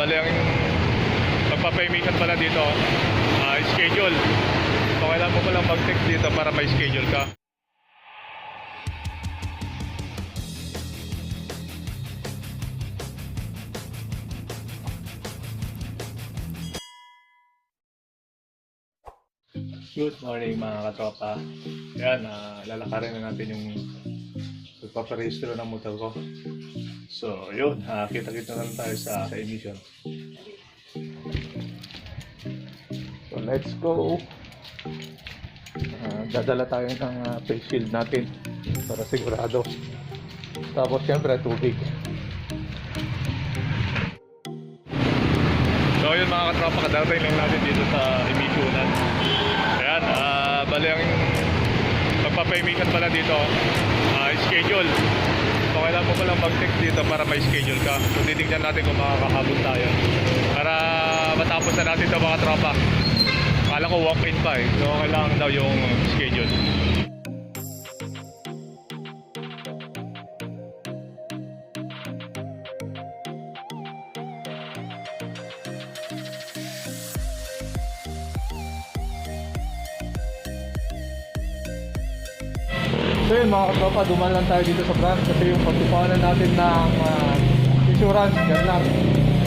bali ang magpapa-emission pala dito, ah, schedule. So kailangan mo palang mag-text dito para may schedule ka. Good morning mga katropa. Yan, uh, lalakarin na natin yung pagpaparehistro ng motor ko. So, yun, uh, kita-kita lang tayo sa, sa emission. So, let's go. Ah, dadala tayo ng uh, face shield natin para sigurado. Tapos, syempre, tubig. So, yun mga katropa, kadarating lang natin dito sa emissionan. Ayan, ah, bali ang magpapa-emission pala dito, ah, schedule. Mo palang mag-text dito para may schedule ka. So, titignan natin kung makakahabot tayo. Para matapos na natin ito mga tropa. Akala ko walk-in pa eh. So, kailangan daw yung schedule. So yun mga katropa, duman lang tayo dito sa branch kasi yung pagkukuhanan natin ng ah, insurance, yan lang.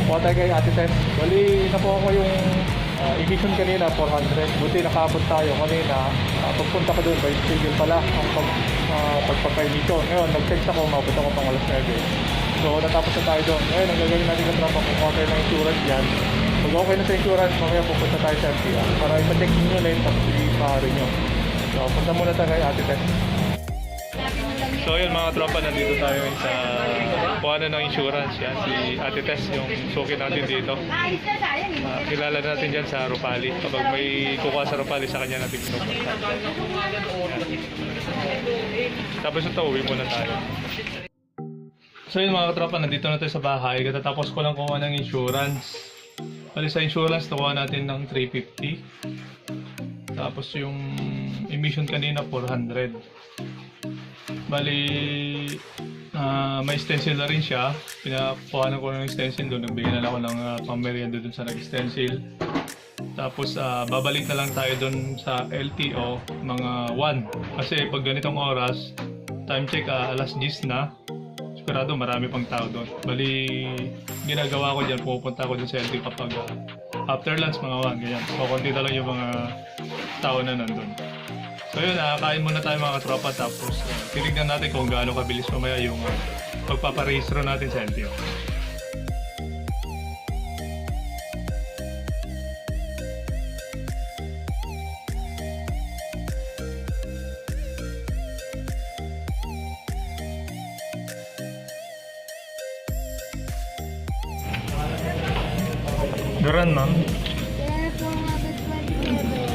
Kuha tayo kay Ate Tess. Bali, nakuha ko yung ah, emission kanina, 400. Buti nakabot tayo kanina. Uh, pagpunta ko doon, by schedule pala ang pag, uh, pagpapa-emission. Ngayon, nag-text ako, mabot ako pang alas 9. So, natapos na tayo doon. Ngayon, ang gagawin natin katropa, kukuha tayo ng insurance yan. Pag okay na sa insurance, mamaya pupunta tayo sa MPR para ipacheck nyo ulit, tapos i-pahari nyo. So, punta muna tayo kay Ate Tess. So yun mga tropa, nandito tayo sa kuhanan ng insurance. Yan, si Ate Tess, yung suki natin dito. Ah, kilala natin dyan sa Rupali. Kapag may kukuha sa Rupali, sa kanya natin pinupunta. Tapos ito, uwi muna tayo. So yun mga katropa, nandito na tayo sa bahay. Katatapos ko lang kuha ng insurance. Bali sa insurance, nakuha natin ng 350. Tapos yung emission kanina, 400. Bali, ah, may stencil na rin siya. Pinakuha ko ng stencil doon. Nagbigay na ako ng uh, pamerienda doon sa nag-stencil. Tapos, ah, babalik na lang tayo doon sa LTO mga 1. Kasi pag ganitong oras, time check ah, alas 10 na. Sigurado marami pang tao doon. Bali, ginagawa ko dyan, pupunta ako doon sa LTO kapag ah, after lunch mga 1. Ganyan. So, konti na lang yung mga tao na nandun. So yun, kain muna tayo mga katropa tapos uh, titignan natin kung gaano kabilis mamaya yung uh, pagpaparehistro natin sa LTO. Garan ma'am.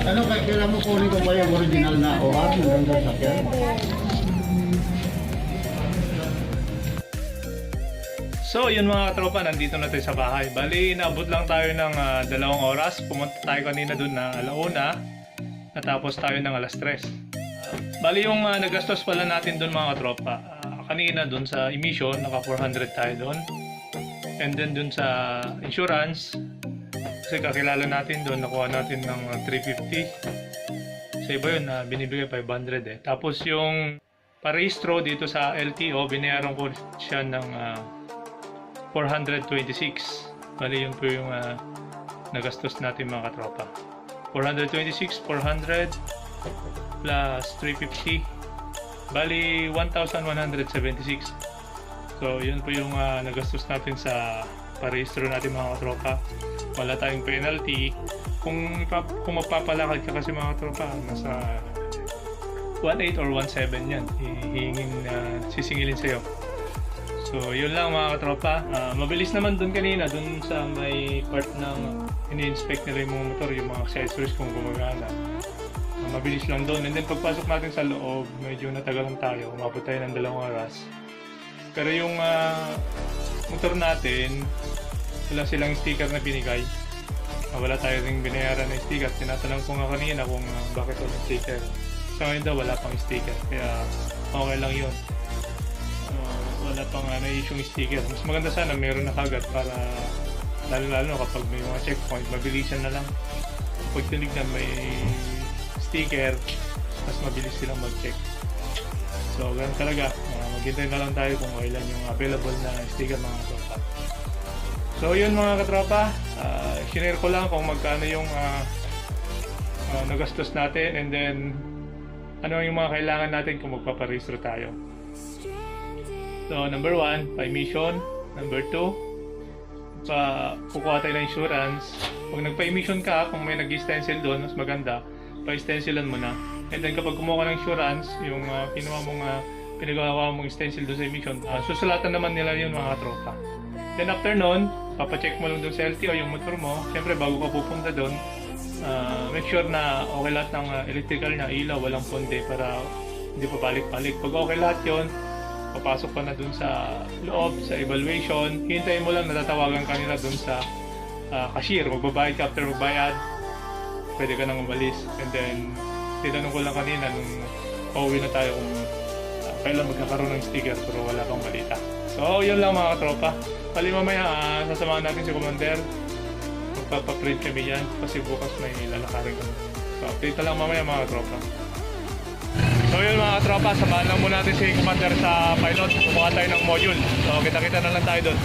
Ano kaya kailan mo kunin ko ba yung original na OR ng ganda sakyan? So yun mga katropa, nandito na tayo sa bahay. Bali, naabot lang tayo ng ah, dalawang oras. Pumunta tayo kanina dun na alauna. Natapos tayo ng alas 3. Bali yung ah, nagastos pala natin dun mga katropa. ah, kanina dun sa emission, naka 400 tayo dun. And then dun sa insurance, kasi kakilala natin doon, nakuha natin ng ah, 350. Sa iba yun, na binibigay 500 eh. Tapos yung parehistro dito sa LTO, binayaran ko siya ng ah, 426. Bali yun po yung ah, nagastos natin mga katropa. 426, 400 plus 350. Bali 1,176. So yun po yung ah, nagastos natin sa parehistro natin mga katropa. Wala tayong penalty. Kung, kung magpapalakad ka kasi mga katropa, nasa 1.8 or 1.7 yan. Hihingin, uh, sisingilin sa'yo. So, yun lang mga katropa. Ah, mabilis naman dun kanina, dun sa may part ng ini-inspect nila yung motor, yung mga accessories kung gumagana. Ah, mabilis lang doon. And then pagpasok natin sa loob, medyo natagalan tayo. Umabot tayo ng dalawang oras. Pero yung ah, motor natin, wala silang sticker na binigay. Ah, wala tayo ring binayaran ng sticker. Tinatanong ko nga kanina kung ah, bakit walang sticker. Sa ngayon daw, wala pang sticker. Kaya okay lang yun. Ah, wala pang uh, na-issue sticker. Mas maganda sana meron na kagad para Lalo-lalo kapag may mga checkpoint, mabilisan na lang. Pag tinignan may sticker, mas mabilis silang mag-check. So, ganun talaga. Maghintay na lang tayo kung kailan yung available na sticker mga tropa. So, yun mga katropa. Uh, sinare ko lang kung magkano yung uh, uh, nagastos natin and then ano yung mga kailangan natin kung magpaparehistro tayo. So, number one, by mission. Number two, pa kukuha tayo ng insurance. Pag nagpa-emission ka, kung may nag-stencil doon, mas maganda, pa-stencilan mo na. And then kapag kumuha ka ng insurance, yung uh, kinuha mong uh, pinagawa mong stencil doon sa emission, uh, susulatan naman nila yun mga tropa. Then after nun, papacheck mo lang doon sa LTO yung motor mo. Siyempre, bago ka pupunta doon, uh, make sure na okay lahat ng uh, electrical na ilaw, walang ponde para hindi pa balik-balik. Pag okay lahat yon papasok ka na dun sa loob, sa evaluation. Hintayin mo lang natatawagan ka nila dun sa uh, cashier. Magbabayad ka after magbayad, pwede ka nang umalis. And then, tinanong ko lang kanina nung pauwi na tayo kung kailan magkakaroon ng sticker pero wala pang balita. So, yun lang mga katropa. Pali mamaya, uh, sasamahan natin si Commander. Magpapaprint kami yan kasi bukas may lalakarin kami. So, update lang mamaya mga katropa. So yun mga katropa, samahan lang muna natin si Commander sa pilot. Kumuha tayo ng module. So kita-kita na lang tayo doon.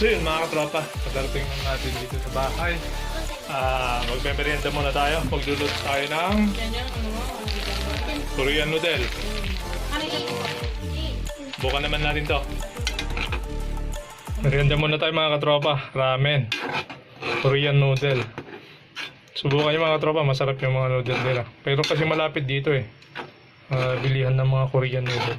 So yun mga katropa, pagdarating na natin dito sa bahay. Ah, magme-merienda muna tayo. Magluluto tayo ng Korean noodle. Bukan naman natin to. Merienda muna tayo mga katropa. Ramen. Korean noodle. Subukan yung mga katropa, masarap yung mga noodle nila. Pero kasi malapit dito eh. Ah, bilihan ng mga Korean noodle.